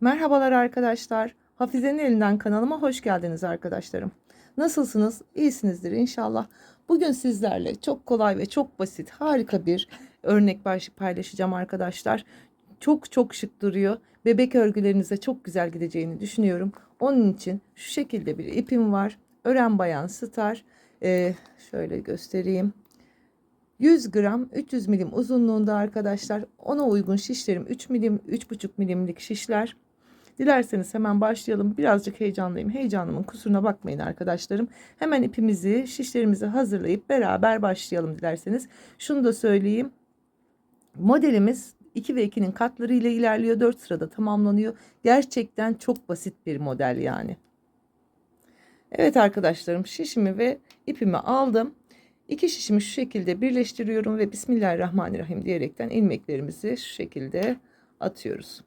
Merhabalar arkadaşlar. Hafize'nin elinden kanalıma hoş geldiniz arkadaşlarım. Nasılsınız? İyisinizdir inşallah. Bugün sizlerle çok kolay ve çok basit, harika bir örnek paylaşacağım arkadaşlar. Çok çok şık duruyor. Bebek örgülerinize çok güzel gideceğini düşünüyorum. Onun için şu şekilde bir ipim var. Ören Bayan Star. Ee, şöyle göstereyim. 100 gram 300 milim uzunluğunda arkadaşlar. Ona uygun şişlerim 3 milim 3,5 milimlik şişler. Dilerseniz hemen başlayalım. Birazcık heyecanlıyım. Heyecanımın kusuruna bakmayın arkadaşlarım. Hemen ipimizi, şişlerimizi hazırlayıp beraber başlayalım dilerseniz. Şunu da söyleyeyim. Modelimiz 2 ve 2'nin katları ile ilerliyor. 4 sırada tamamlanıyor. Gerçekten çok basit bir model yani. Evet arkadaşlarım şişimi ve ipimi aldım. İki şişimi şu şekilde birleştiriyorum ve Bismillahirrahmanirrahim diyerekten ilmeklerimizi şu şekilde atıyoruz.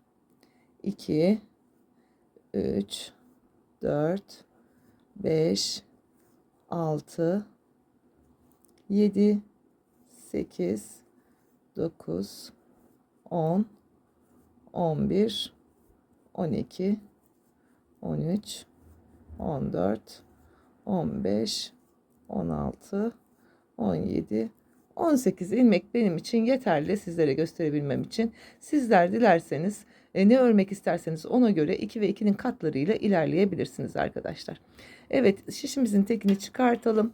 2 3 4 5 6 7 8 9 10 11 12 13 14 15 16 17 18 ilmek benim için yeterli sizlere gösterebilmem için. Sizler dilerseniz e, ne örmek isterseniz ona göre 2 ve 2'nin katlarıyla ilerleyebilirsiniz arkadaşlar. Evet şişimizin tekini çıkartalım.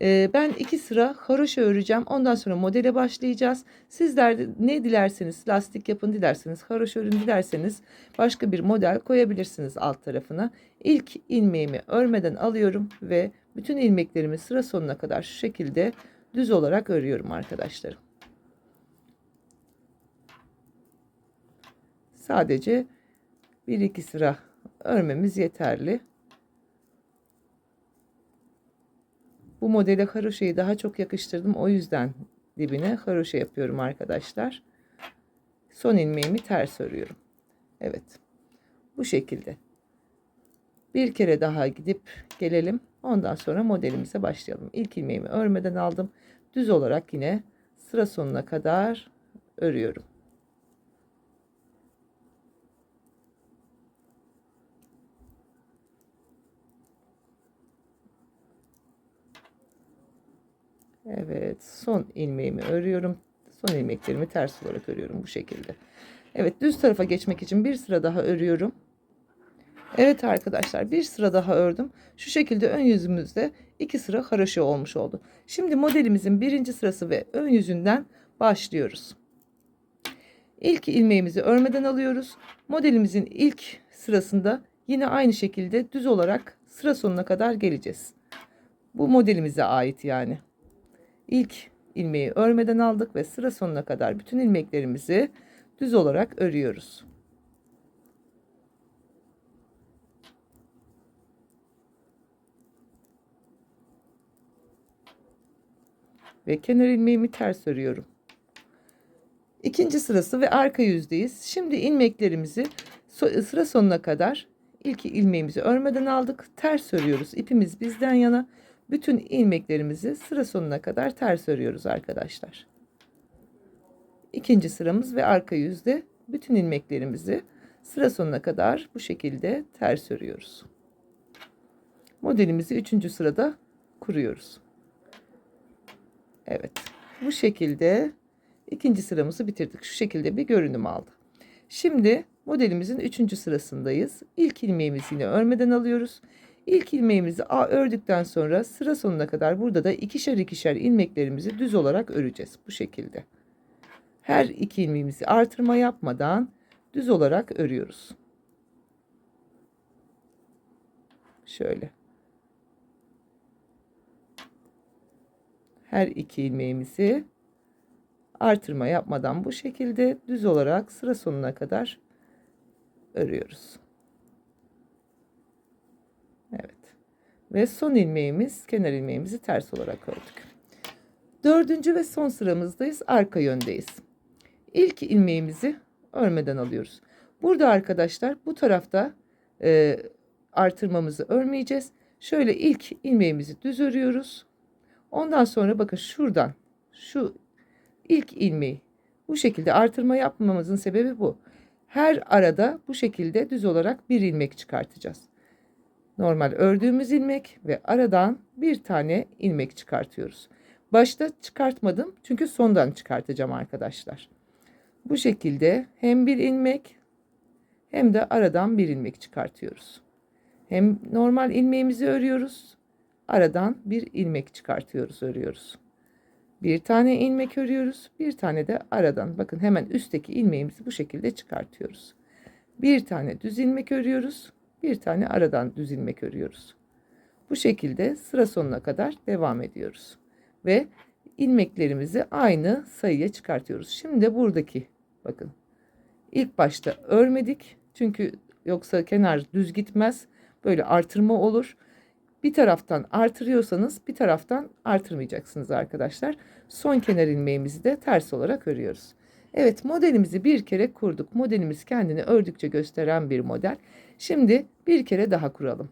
E, ben iki sıra haroşa öreceğim. Ondan sonra modele başlayacağız. Sizler de ne dilerseniz lastik yapın dilerseniz haroşa örün dilerseniz başka bir model koyabilirsiniz alt tarafına. İlk ilmeğimi örmeden alıyorum ve bütün ilmeklerimi sıra sonuna kadar şu şekilde düz olarak örüyorum arkadaşlarım. Sadece bir iki sıra örmemiz yeterli. Bu modele haroşayı daha çok yakıştırdım. O yüzden dibine haroşa yapıyorum arkadaşlar. Son ilmeğimi ters örüyorum. Evet. Bu şekilde. Bir kere daha gidip gelelim. Ondan sonra modelimize başlayalım. İlk ilmeğimi örmeden aldım. Düz olarak yine sıra sonuna kadar örüyorum. Evet, son ilmeğimi örüyorum. Son ilmeklerimi ters olarak örüyorum bu şekilde. Evet, düz tarafa geçmek için bir sıra daha örüyorum. Evet arkadaşlar, bir sıra daha ördüm. Şu şekilde ön yüzümüzde iki sıra haroşa olmuş oldu. Şimdi modelimizin birinci sırası ve ön yüzünden başlıyoruz. İlk ilmeğimizi örmeden alıyoruz. Modelimizin ilk sırasında yine aynı şekilde düz olarak sıra sonuna kadar geleceğiz. Bu modelimize ait yani. İlk ilmeği örmeden aldık ve sıra sonuna kadar bütün ilmeklerimizi düz olarak örüyoruz. Ve kenar ilmeğimi ters örüyorum. İkinci sırası ve arka yüzdeyiz. Şimdi ilmeklerimizi sıra sonuna kadar ilk ilmeğimizi örmeden aldık. Ters örüyoruz. İpimiz bizden yana. Bütün ilmeklerimizi sıra sonuna kadar ters örüyoruz arkadaşlar. İkinci sıramız ve arka yüzde bütün ilmeklerimizi sıra sonuna kadar bu şekilde ters örüyoruz. Modelimizi üçüncü sırada kuruyoruz. Evet. Bu şekilde ikinci sıramızı bitirdik. Şu şekilde bir görünüm aldı. Şimdi modelimizin üçüncü sırasındayız. İlk ilmeğimizi yine örmeden alıyoruz. İlk ilmeğimizi ördükten sonra sıra sonuna kadar burada da ikişer ikişer ilmeklerimizi düz olarak öreceğiz. Bu şekilde. Her iki ilmeğimizi artırma yapmadan düz olarak örüyoruz. Şöyle. Her iki ilmeğimizi artırma yapmadan bu şekilde düz olarak sıra sonuna kadar örüyoruz. Evet. Ve son ilmeğimiz, kenar ilmeğimizi ters olarak ördük. Dördüncü ve son sıramızdayız. Arka yöndeyiz. İlk ilmeğimizi örmeden alıyoruz. Burada arkadaşlar bu tarafta e, artırmamızı örmeyeceğiz. Şöyle ilk ilmeğimizi düz örüyoruz. Ondan sonra bakın şuradan şu ilk ilmeği bu şekilde artırma yapmamızın sebebi bu. Her arada bu şekilde düz olarak bir ilmek çıkartacağız. Normal ördüğümüz ilmek ve aradan bir tane ilmek çıkartıyoruz. Başta çıkartmadım çünkü sondan çıkartacağım arkadaşlar. Bu şekilde hem bir ilmek hem de aradan bir ilmek çıkartıyoruz. Hem normal ilmeğimizi örüyoruz. Aradan bir ilmek çıkartıyoruz, örüyoruz. Bir tane ilmek örüyoruz. Bir tane de aradan. Bakın hemen üstteki ilmeğimizi bu şekilde çıkartıyoruz. Bir tane düz ilmek örüyoruz. Bir tane aradan düz ilmek örüyoruz. Bu şekilde sıra sonuna kadar devam ediyoruz. Ve ilmeklerimizi aynı sayıya çıkartıyoruz. Şimdi buradaki bakın ilk başta örmedik. Çünkü yoksa kenar düz gitmez. Böyle artırma olur. Bir taraftan artırıyorsanız bir taraftan artırmayacaksınız arkadaşlar. Son kenar ilmeğimizi de ters olarak örüyoruz. Evet modelimizi bir kere kurduk. Modelimiz kendini ördükçe gösteren bir model. Şimdi bir kere daha kuralım.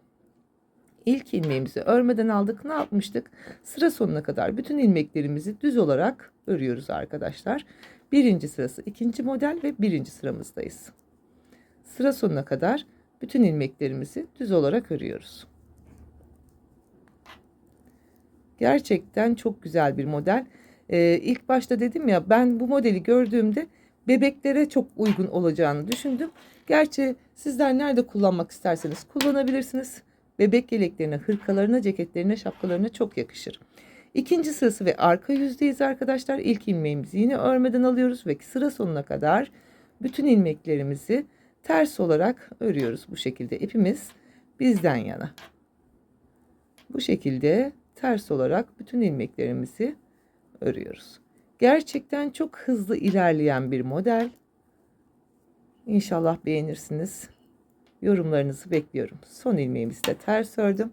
İlk ilmeğimizi örmeden aldık. Ne yapmıştık? Sıra sonuna kadar bütün ilmeklerimizi düz olarak örüyoruz arkadaşlar. Birinci sırası ikinci model ve birinci sıramızdayız. Sıra sonuna kadar bütün ilmeklerimizi düz olarak örüyoruz. Gerçekten çok güzel bir model. Ee, ilk başta dedim ya ben bu modeli gördüğümde bebeklere çok uygun olacağını düşündüm. Gerçi sizler nerede kullanmak isterseniz kullanabilirsiniz. Bebek yeleklerine, hırkalarına, ceketlerine, şapkalarına çok yakışır. İkinci sırası ve arka yüzdeyiz arkadaşlar. İlk ilmeğimizi yine örmeden alıyoruz ve sıra sonuna kadar bütün ilmeklerimizi ters olarak örüyoruz bu şekilde. İpimiz bizden yana. Bu şekilde ters olarak bütün ilmeklerimizi örüyoruz. Gerçekten çok hızlı ilerleyen bir model. İnşallah beğenirsiniz. Yorumlarınızı bekliyorum. Son ilmeğimizi de ters ördüm.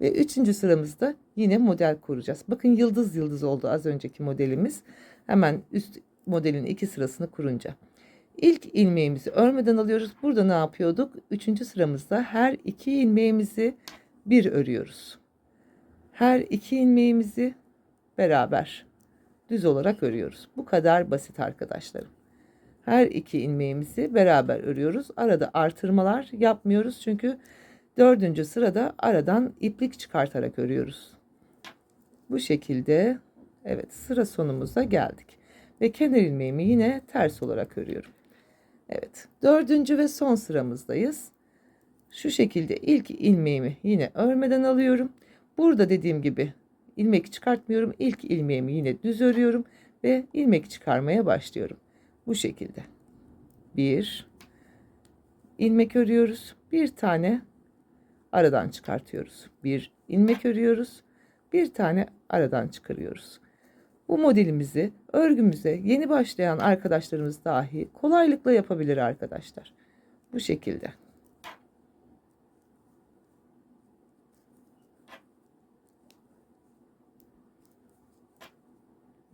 Ve üçüncü sıramızda yine model kuracağız. Bakın yıldız yıldız oldu az önceki modelimiz. Hemen üst modelin iki sırasını kurunca. İlk ilmeğimizi örmeden alıyoruz. Burada ne yapıyorduk? Üçüncü sıramızda her iki ilmeğimizi bir örüyoruz. Her iki ilmeğimizi beraber düz olarak örüyoruz. Bu kadar basit arkadaşlarım. Her iki ilmeğimizi beraber örüyoruz. Arada artırmalar yapmıyoruz çünkü dördüncü sırada aradan iplik çıkartarak örüyoruz. Bu şekilde evet sıra sonumuza geldik. Ve kenar ilmeğimi yine ters olarak örüyorum. Evet dördüncü ve son sıramızdayız. Şu şekilde ilk ilmeğimi yine örmeden alıyorum. Burada dediğim gibi ilmek çıkartmıyorum. İlk ilmeğimi yine düz örüyorum ve ilmek çıkarmaya başlıyorum. Bu şekilde. Bir ilmek örüyoruz. Bir tane aradan çıkartıyoruz. Bir ilmek örüyoruz. Bir tane aradan çıkarıyoruz. Bu modelimizi örgümüze yeni başlayan arkadaşlarımız dahi kolaylıkla yapabilir arkadaşlar. Bu şekilde.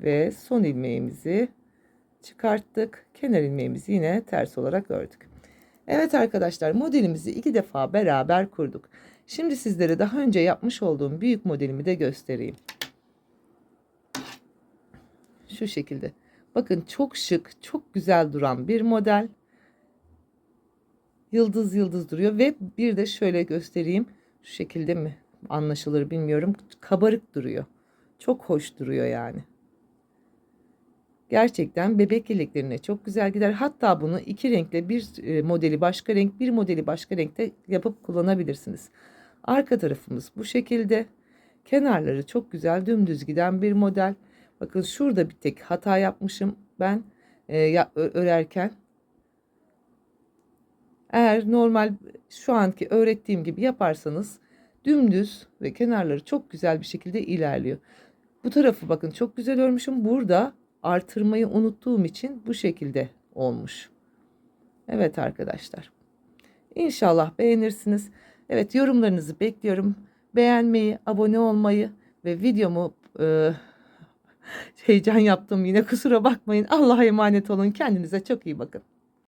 Ve son ilmeğimizi çıkarttık. Kenar ilmeğimizi yine ters olarak ördük. Evet arkadaşlar modelimizi iki defa beraber kurduk. Şimdi sizlere daha önce yapmış olduğum büyük modelimi de göstereyim. Şu şekilde. Bakın çok şık, çok güzel duran bir model. Yıldız yıldız duruyor ve bir de şöyle göstereyim. Şu şekilde mi anlaşılır bilmiyorum. Kabarık duruyor. Çok hoş duruyor yani. Gerçekten bebek yeleklerine çok güzel gider. Hatta bunu iki renkle bir e, modeli başka renk, bir modeli başka renkte yapıp kullanabilirsiniz. Arka tarafımız bu şekilde. Kenarları çok güzel dümdüz giden bir model. Bakın şurada bir tek hata yapmışım ben e, örerken. Eğer normal şu anki öğrettiğim gibi yaparsanız dümdüz ve kenarları çok güzel bir şekilde ilerliyor. Bu tarafı bakın çok güzel örmüşüm. Burada artırmayı unuttuğum için bu şekilde olmuş. Evet arkadaşlar. İnşallah beğenirsiniz. Evet yorumlarınızı bekliyorum. Beğenmeyi, abone olmayı ve videomu e, heyecan yaptım yine kusura bakmayın. Allah'a emanet olun. Kendinize çok iyi bakın.